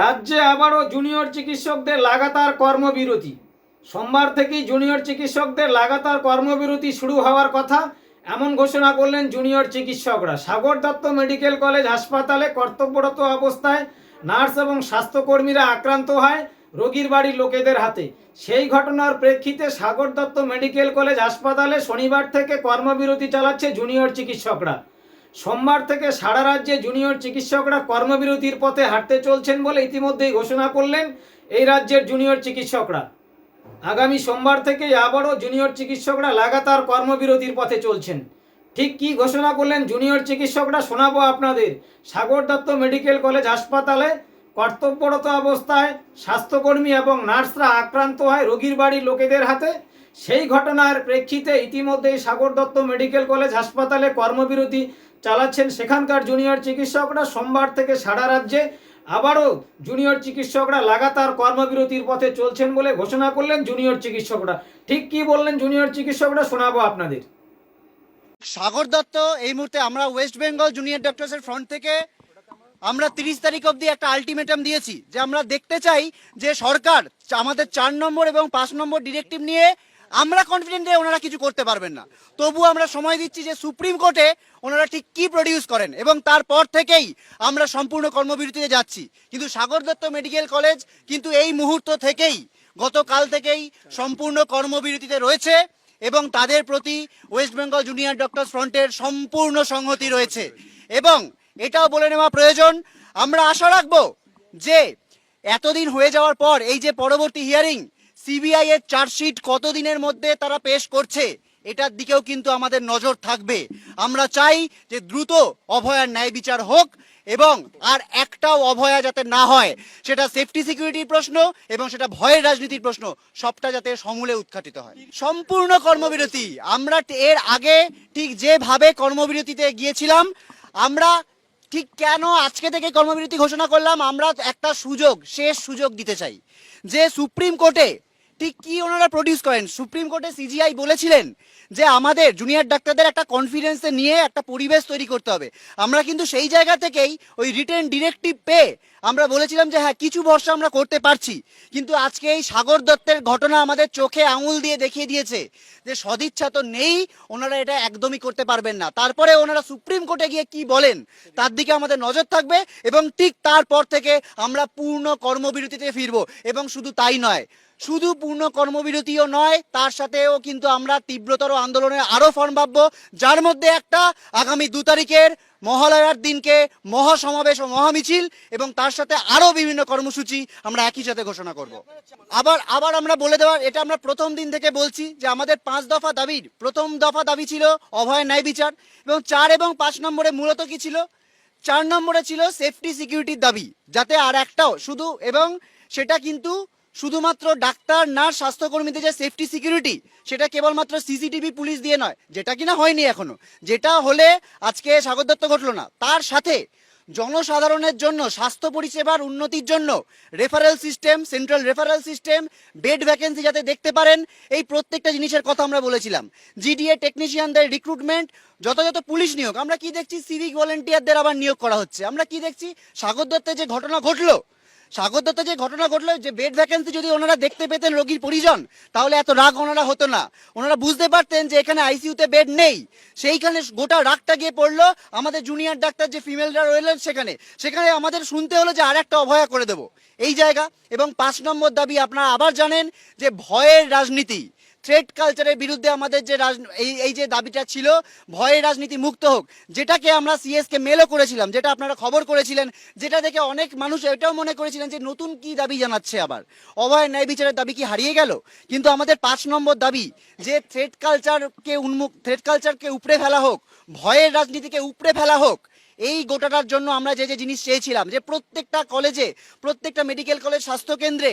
রাজ্যে আবারও জুনিয়র চিকিৎসকদের লাগাতার কর্মবিরতি। সোমবার থেকেই জুনিয়র চিকিৎসকদের লাগাতার কর্মবিরতি শুরু হওয়ার কথা এমন ঘোষণা করলেন জুনিয়র চিকিৎসকরা। সাগর দত্ত মেডিকেল কলেজ হাসপাতালে কর্তব্যরত অবস্থায় নার্স এবং স্বাস্থ্যকর্মীরা আক্রান্ত হয় রোগীর বাড়ির লোকেদের হাতে। সেই ঘটনার প্রেক্ষিতে সাগর দত্ত মেডিকেল কলেজ হাসপাতালে শনিবার থেকে কর্মবিরতি চালাচ্ছে জুনিয়র চিকিৎসকরা। সোমবার থেকে সারা রাজ্যে জুনিয়র চিকিৎসকরা কর্মবিরতির পথে হাঁটতে চলছেন বলে ইতিমধ্যেই ঘোষণা করলেন এই রাজ্যের জুনিয়র চিকিৎসকরা। আগামী সোমবার থেকেই আবারও জুনিয়র চিকিৎসকরা লাগাতার কর্মবিরতির পথে চলছেন। ঠিক কী ঘোষণা করলেন জুনিয়র চিকিৎসকরা শোনাবো আপনাদের। সাগর দত্ত মেডিকেল কলেজ হাসপাতালে কর্তব্যরত অবস্থায় স্বাস্থ্যকর্মী এবং নার্সরা আক্রান্ত হয় রোগীর বাড়ির লোকেদের হাতে। সেই ঘটনার প্রেক্ষিতে ইতিমধ্যেই সাগর দত্ত মেডিকেল কলেজ হাসপাতালে কর্মবিরতি চালাচ্ছেন সেখানকার জুনিয়র চিকিৎসকরা। সোমবার থেকে সারা রাজ্যে আবারও জুনিয়র চিকিৎসকরা লাগাতার কর্মবিরতির পথে চলছেন বলে ঘোষণা করলেন জুনিয়র চিকিৎসকরা। ঠিক কি বললেন জুনিয়র চিকিৎসকরা শোনাবো আপনাদের। সাগর দত্ত, এই মুহূর্তে আমরা ওয়েস্ট বেঙ্গল জুনিয়র ডক্টরসের ফ্রন্ট থেকে আমরা তিরিশ তারিখ অবধি একটা আলটিমেটাম দিয়েছি যে আমরা দেখতে চাই যে সরকার আমাদের চার নম্বর এবং পাঁচ নম্বর ডিরেক্টিভ নিয়ে আমরা কনফিডেন্ট ওনারা কিছু করতে পারবেন না। তবু আমরা সময় দিচ্ছি যে সুপ্রিম কোর্টে ওনারা ঠিক কি প্রডিউস করেন এবং তারপর থেকেই আমরা সম্পূর্ণ কর্মবিরতিতে যাচ্ছি। কিন্তু সাগর দত্ত মেডিকেল কলেজ কিন্তু এই মুহূর্ত থেকেই, গতকাল থেকেই সম্পূর্ণ কর্মবিরতিতে রয়েছে এবং তাদের প্রতি ওয়েস্ট বেঙ্গল জুনিয়র ডক্টর ফ্রন্টের সম্পূর্ণ সংহতি রয়েছে। এবং এটাও বলে নেওয়া প্রয়োজন, আমরা আশা রাখব যে এতদিন হয়ে যাওয়ার পর এই যে পরবর্তী হিয়ারিং সিবিআই এর চার্জশিট কতদিনের মধ্যে তারা পেশ করছে, এটার দিকেও কিন্তু আমাদের নজর থাকবে। আমরা চাই যে দ্রুত অভয়ার ন্যায় বিচার হোক এবং আর একটাও অভয়া যাতে না হয়, সেটা সেফটি সিকিউরিটির প্রশ্ন এবং সেটা ভয়ের রাজনীতির প্রশ্ন, সবটা যাতে সমূলে উৎখাটিত হয়। সম্পূর্ণ কর্মবিরতি, আমরা এর আগে ঠিক যেভাবে কর্মবিরতিতে গিয়েছিলাম, আমরা ঠিক কেন আজকে থেকে কর্মবিরতি ঘোষণা করলাম, আমরা একটা সুযোগ, শেষ সুযোগ দিতে চাই। যে সুপ্রিম কোর্টে ঠিক কি ওনারা প্রডিউস করেন? সুপ্রিম কোর্টে সিজিআই বলেছিলেন যে আমাদের জুনিয়র ডাক্তারদের একটা কনফিডেন্সে নিয়ে একটা পরিবেশ তৈরি করতে হবে। আমরা কিন্তু সেই জায়গা থেকেই ওই রিটেন ডিরেক্টিভ পেয়ে আমরা বলেছিলাম যে হ্যাঁ কিছু ভরসা আমরা করতে পারছি। কিন্তু আজকে এই সাগর দত্তের ঘটনা আমাদের চোখে আঙুল দিয়ে দেখিয়ে দিয়েছে যে সদিচ্ছা তো নেই, ওনারা এটা একদমই করতে পারবেন না। তারপরে ওনারা সুপ্রিম কোর্টে গিয়ে কি বলেন? তার দিকে আমাদের নজর থাকবে এবং ঠিক তারপর থেকে আমরা পূর্ণ কর্মবিরতিতে ফিরবো। এবং শুধু তাই নয় শুধু পূর্ণ কর্মবিরতিও নয়, তার সাথেও কিন্তু আমরা তীব্রতর আন্দোলনের আরও ফর্ম ভাববো, যার মধ্যে একটা আগামী দু তারিখের মহালয়ার দিনকে মহাসমাবেশ ও মহামিছিল এবং তার সাথে আরও বিভিন্ন কর্মসূচি আমরা একই সাথে ঘোষণা করব। আবার আবার আমরা বলে দেওয়ার, এটা আমরা প্রথম দিন থেকে বলছি যে আমাদের পাঁচ দফা দাবির, প্রথম দফা দাবি ছিল অভয় ন্যায় বিচার এবং চার এবং পাঁচ নম্বরে মূলত কি ছিল? চার নম্বরে ছিল সেফটি সিকিউরিটির দাবি, যাতে আর একটাও শুধু এবং সেটা কিন্তু শুধুমাত্র ডাক্তার, নার্স, স্বাস্থ্যকর্মীদের যে সেফটি সিকিউরিটি সেটা কেবলমাত্র সিসিটিভি পুলিশ দিয়ে নয়, যেটা কিনা হয়নি এখনও, যেটা হলে আজকে স্বাগত দত্ত ঘটলো না। তার সাথে জনসাধারণের জন্য, স্বাস্থ্য পরিষেবার উন্নতির জন্য referral system central referral system bed vacancy যাতে দেখতে পারেন, এই প্রত্যেকটা জিনিসের কথা আমরা বলেছিলাম। জিডিএ টেকনিশিয়ানদের রিক্রুটমেন্ট যথাযথ পুলিশ নিয়োগ। আমরা কি দেখছি? সিভিক ভলেন্টিয়ারদের আবার নিয়োগ করা হচ্ছে। আমরা কি দেখছি? সাগর দত্তের যে ঘটনা ঘটলো সাগর দত্ত যে ঘটনা ঘটলো, যে বেড ভ্যাকেন্সি যদি ওনারা দেখতে পেতেন রোগীর পরিজন, তাহলে এত রাগ ওনারা হতো না। ওনারা বুঝতে পারতেন যে এখানে আইসিইউতে বেড নেই। সেইখানে গোটা রাগটা গিয়ে পড়ল আমাদের জুনিয়র ডাক্তার যে ফিমেলরা রইলেন সেখানে। সেখানে আমাদের শুনতে হলো যে আর একটা অভয়া করে দেবো। এই জায়গা এবং পাঁচ নম্বর দাবি আপনারা আবার জানেন যে ভয়ের রাজনীতি। থ্রেড কালচারের বিরুদ্ধে আমাদের যে এই এই যে দাবিটা ছিল ভয়ের রাজনীতি মুক্ত হোক, যেটাকে আমরা সিএসকে মেলও করেছিলাম, যেটা আপনারা খবর করেছিলেন, যেটা দেখে অনেক মানুষ এটাও মনে করেছিলেন যে নতুন কি দাবি জানাচ্ছে আবার। অভয় ন্যায় বিচারের দাবি কি হারিয়ে গেল? কিন্তু আমাদের পাঁচ নম্বর দাবি যে থ্রেড কালচারকে উন্মুখ থ্রেড কালচারকে উপড়ে ফেলা হোক, ভয়ের রাজনীতিকে উপড়ে ফেলা হোক, এই গোটাটার জন্য আমরা যে যে জিনিস চেয়েছিলাম, যে প্রত্যেকটা কলেজে প্রত্যেকটা মেডিকেল কলেজ স্বাস্থ্য কেন্দ্রে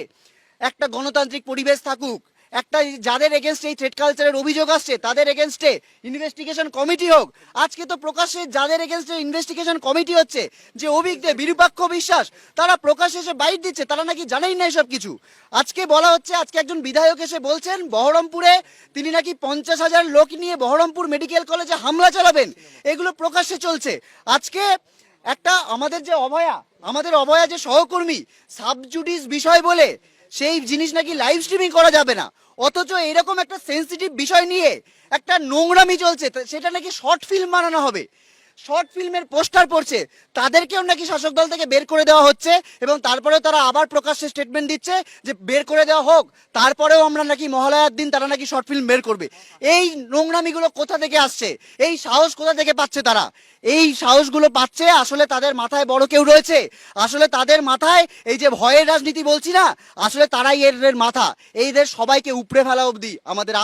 একটা গণতান্ত্রিক পরিবেশ থাকুক একটা যাদের এগেনস্টে এই থ্রেড কালচারের অভিযোগ আসছে, তাদের এগেনস্টে ইনভেস্টিগেশন কমিটি হোক। আজকে তো প্রকাশ্যে যাদের এগেনস্টে ইনভেস্টিগেশন কমিটি হচ্ছে, যে অভিজ্ঞ বিরূপাক্ষ বিশ্বাস, তারা প্রকাশ্যে এসে বাইট দিচ্ছে, তারা নাকি জানেই না এসব কিছু। আজকে বলা হচ্ছে, আজকে একজন বিধায়ক এসে বলছেন, বহরমপুরে তিনি নাকি পঞ্চাশ হাজার লোক নিয়ে বহরমপুর মেডিকেল কলেজে হামলা চালাবেন। এগুলো প্রকাশ্যে চলছে। আজকে একটা আমাদের যে অভয়া, আমাদের অভয়া যে সহকর্মী সাবজুডিস বিষয় বলে, সেই জিনিস নাকি লাইভ স্ট্রিমিং করা যাবে না। অথচ এরকম একটা সেন্সিটিভ বিষয় নিয়ে একটা নোংরামি চলছে সেটা নাকি শর্ট ফিল্ম বানানো হবে। শর্ট ফিল্মের পোস্টার পড়ছে, তাদেরকেও নাকি শাসক দল থেকে বের করে দেওয়া হচ্ছে এবং তারপরেও তারা আবার প্রকাশ্যে স্টেটমেন্ট দিচ্ছে যে বের করে দেওয়া হোক, তারপরেও আমরা নাকি মহালয়ার দিন তারা নাকি শর্ট ফিল্ম বের করবে। এই নোংরামিগুলো কোথা থেকে আসছে? এই সাহস কোথা থেকে পাচ্ছে তারা? এই সাহসগুলো পাচ্ছে আসলে তাদের মাথায় বড় কেউ রয়েছে? আসলে তাদের মাথায় এই যে ভয়ের রাজনীতি বলছি না, আসলে তারাই এর মাথা। এইদের সবাইকে উপড়ে ফেলা অবধি আমাদের